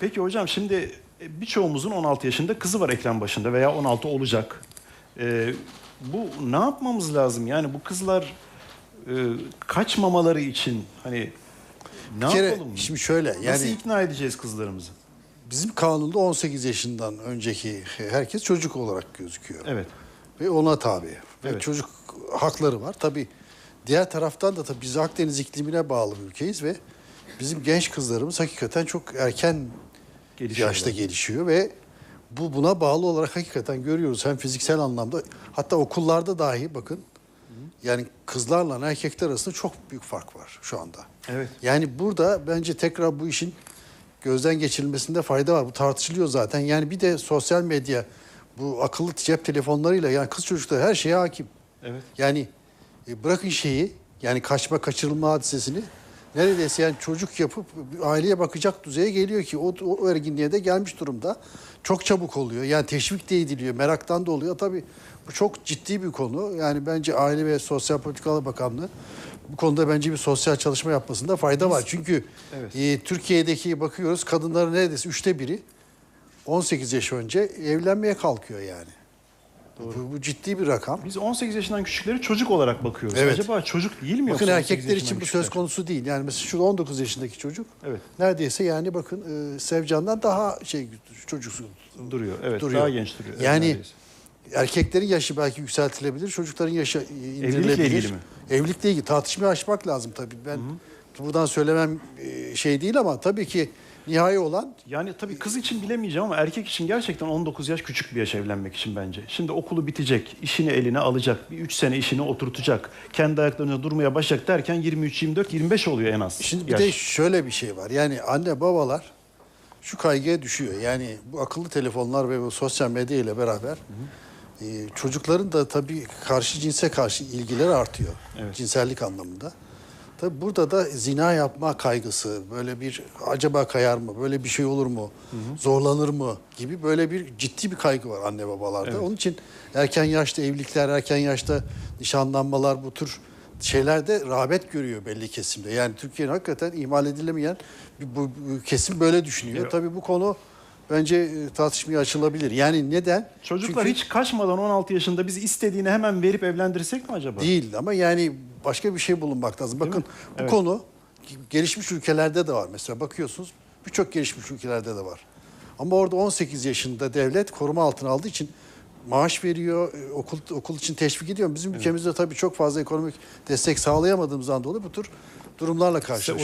Peki hocam şimdi e, birçoğumuzun 16 yaşında kızı var ekran başında veya 16 olacak. Ee, bu ne yapmamız lazım? Yani bu kızlar e, kaçmamaları için hani ne Bir kere yapalım? şimdi şöyle Nasıl yani ikna edeceğiz kızlarımızı? bizim kanunda 18 yaşından önceki herkes çocuk olarak gözüküyor. Evet. Ve ona tabi. Ve Evet. çocuk hakları var. Tabi diğer taraftan da tabii biz Akdeniz iklimine bağlı bir ülkeyiz ve bizim genç kızlarımız hakikaten çok erken Gelişiyorlar. yaşta gelişiyor ve bu buna bağlı olarak hakikaten görüyoruz hem fiziksel anlamda hatta okullarda dahi bakın yani kızlarla erkekler arasında çok büyük fark var şu anda. Evet. Yani burada bence tekrar bu işin gözden geçirilmesinde fayda var. Bu tartışılıyor zaten. Yani bir de sosyal medya bu akıllı cep telefonlarıyla yani kız çocuklar her şeye hakim. Evet. Yani e, bırakın şeyi yani kaçma kaçırılma hadisesini neredeyse yani çocuk yapıp aileye bakacak düzeye geliyor ki o, o erginliğe de gelmiş durumda. Çok çabuk oluyor. Yani teşvik de ediliyor. Meraktan da oluyor. Tabii bu çok ciddi bir konu. Yani bence Aile ve Sosyal Politikalar Bakanlığı bu konuda bence bir sosyal çalışma yapmasında fayda var. Çünkü Evet. e, Türkiye'deki bakıyoruz kadınların neredeyse üçte biri 18 yaş önce evlenmeye kalkıyor yani. Bu, bu ciddi bir rakam. Biz 18 yaşından küçükleri çocuk olarak bakıyoruz. Evet. Acaba çocuk değil mi Bakın yoksa 18 erkekler için bu küçükler? söz konusu değil. Yani mesela şu 19 yaşındaki çocuk Evet. neredeyse yani bakın e, Sevcan'dan daha şey çocuksu duruyor. Evet. duruyor. Daha genç duruyor. Yani neredeyse. erkeklerin yaşı belki yükseltilebilir, çocukların yaşı indirilebilir. ilgili mi? Evlilikle ilgili tartışmayı açmak lazım tabii. Ben buradan söylemem e, şey değil ama tabii ki nihai olan Yani tabii kız için bilemeyeceğim ama erkek için gerçekten 19 yaş küçük bir yaş evlenmek için bence. Şimdi okulu bitecek, işini eline alacak, bir 3 sene işini oturtacak, kendi ayaklarında durmaya başlayacak derken 23, 24, 25 oluyor en az. Şimdi bir yaş. de şöyle bir şey var. Yani anne babalar şu kaygıya düşüyor. Yani bu akıllı telefonlar ve bu sosyal medya ile beraber e, çocukların da tabii karşı cinse karşı ilgileri artıyor. Evet. Cinsellik anlamında. Tabii burada da zina yapma kaygısı, böyle bir acaba kayar mı, böyle bir şey olur mu, zorlanır mı gibi böyle bir ciddi bir kaygı var anne babalarda. Evet. Onun için erken yaşta evlilikler, erken yaşta nişanlanmalar bu tür şeylerde rağbet görüyor belli kesimde. Yani Türkiye'nin hakikaten ihmal edilemeyen bir, bu, bu kesim böyle düşünüyor. Evet. Tabii bu konu bence e, tartışmaya açılabilir. Yani neden? Çocuklar Çünkü hiç kaçmadan 16 yaşında biz istediğini hemen verip evlendirsek mi acaba? değil ama yani başka bir şey bulunmak lazım. Bakın bu Evet. konu gelişmiş ülkelerde de var. Mesela bakıyorsunuz birçok gelişmiş ülkelerde de var. Ama orada 18 yaşında devlet koruma altına aldığı için maaş veriyor, e, okul okul için teşvik ediyor. Bizim ülkemizde tabii çok fazla ekonomik destek sağlayamadığımızdan dolayı bu tür durumlarla karşılaşıyoruz.